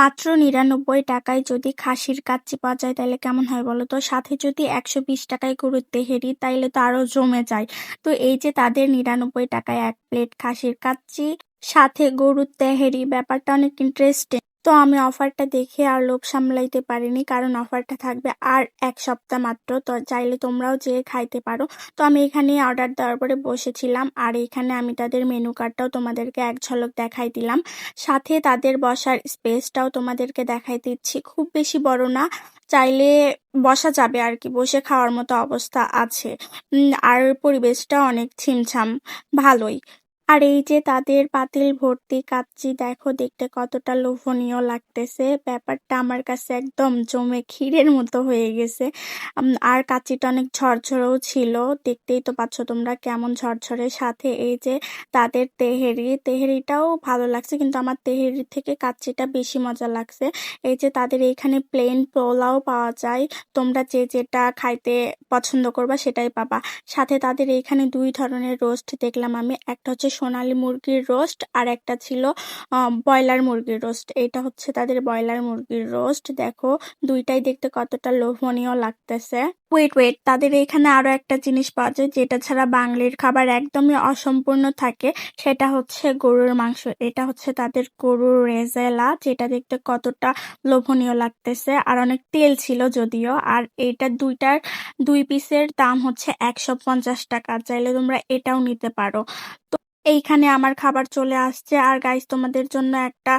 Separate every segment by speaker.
Speaker 1: মাত্র নিরানব্বই টাকায় যদি খাসির কাচ্চি পাওয়া যায়, তাহলে কেমন হয় বলো তো? সাথে যদি একশো বিশ টাকায় গরুর তেহেরি, তাইলে তো আরও জমে যায়। তো এই যে তাদের নিরানব্বই টাকায় এক প্লেট খাসির কাচ্চি, সাথে গরুর তেহেরি, ব্যাপারটা অনেক ইন্টারেস্টিং তো আমি অফারটা দেখে আর লোভ সামলাইতে পারিনি, কারণ অফারটা থাকবে আর এক সপ্তাহ মাত্র। তো চাইলে তোমরাও যেয়ে খাইতে পারো। তো আমি এখানে অর্ডার দেওয়ার পরে বসেছিলাম, আর এখানে আমি তাদের মেনু কার্ডটাও তোমাদেরকে এক ঝলক দেখাই দিলাম। সাথে তাদের বসার স্পেসটাও তোমাদেরকে দেখাই দিচ্ছি। খুব বেশি বড় না, চাইলে বসা যাবে আর কি, বসে খাওয়ার মতো অবস্থা আছে। আর পরিবেশটা অনেক ছিমছাম, ভালোই। আর এই যে তাদের পাতিল ভর্তি কাচ্চি দেখো দেখতে কতটা লোভনীয় লাগতেছে। ব্যাপারটা আমার কাছে একদম জমে ক্ষীরের মতো হয়ে গেছে। আর কাচ্চিটা অনেক ঝরঝরেও ছিল। দেখতেই তো পাচ্ছ তোমরা কেমন ঝরঝরে। সাথে এই যে তাদের তেহেরি, তেহেরিটাও ভালো লাগছে, কিন্তু আমার তেহেরি থেকে কাচ্চিটা বেশি মজা লাগছে। এই যে তাদের এখানে প্লেন পোলাও পাওয়া যায়। তোমরা যে যেটা খাইতে পছন্দ করবা সেটাই পাবা। সাথে তাদের এখানে দুই ধরনের রোস্ট দেখলাম আমি। একটা হচ্ছে সোনালী মুরগির রোস্ট আর একটা ছিল ব্রয়লার মুরগির রোস্ট এটা হচ্ছে তাদের ব্রয়লার মুরগির রোস্ট দেখো, দুইটাই দেখতে কতটা লোভনীয় লাগতেছে। ওয়েট ওয়েট তাদের এখানে আরও একটা জিনিস পাওয়া যায়, যেটা ছাড়া বাঙালির খাবার একদমই অসম্পূর্ণ থাকে। সেটা হচ্ছে গরুর মাংস। এটা হচ্ছে তাদের গরুর রেজেলা, যেটা দেখতে কতটা লোভনীয় লাগতেছে। আর অনেক তেল ছিল যদিও। আর এইটা দুইটার, দুই পিসের দাম হচ্ছে একশো পঞ্চাশ টাকা। চাইলে তোমরা এটাও নিতে পারো। তো এইখানে আমার খাবার চলে আসছে। আর গাইস তোমাদের জন্য একটা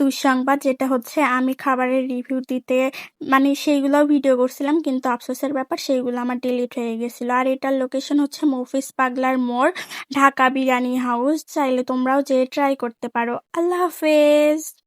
Speaker 1: দুঃসংবাদ, যেটা হচ্ছে আমি খাবারের রিভিউ দিতে মানে সেইগুলোও ভিডিও করছিলাম, কিন্তু আফসোসের ব্যাপার, সেইগুলো আমার ডিলিট হয়ে গেছিল। আর এটার লোকেশন হচ্ছে মফিস পাগলার মোড়, ঢাকা বিরিয়ানি হাউস চাইলে তোমরাও যেয়ে ট্রাই করতে পারো। আল্লাহ হাফেজ!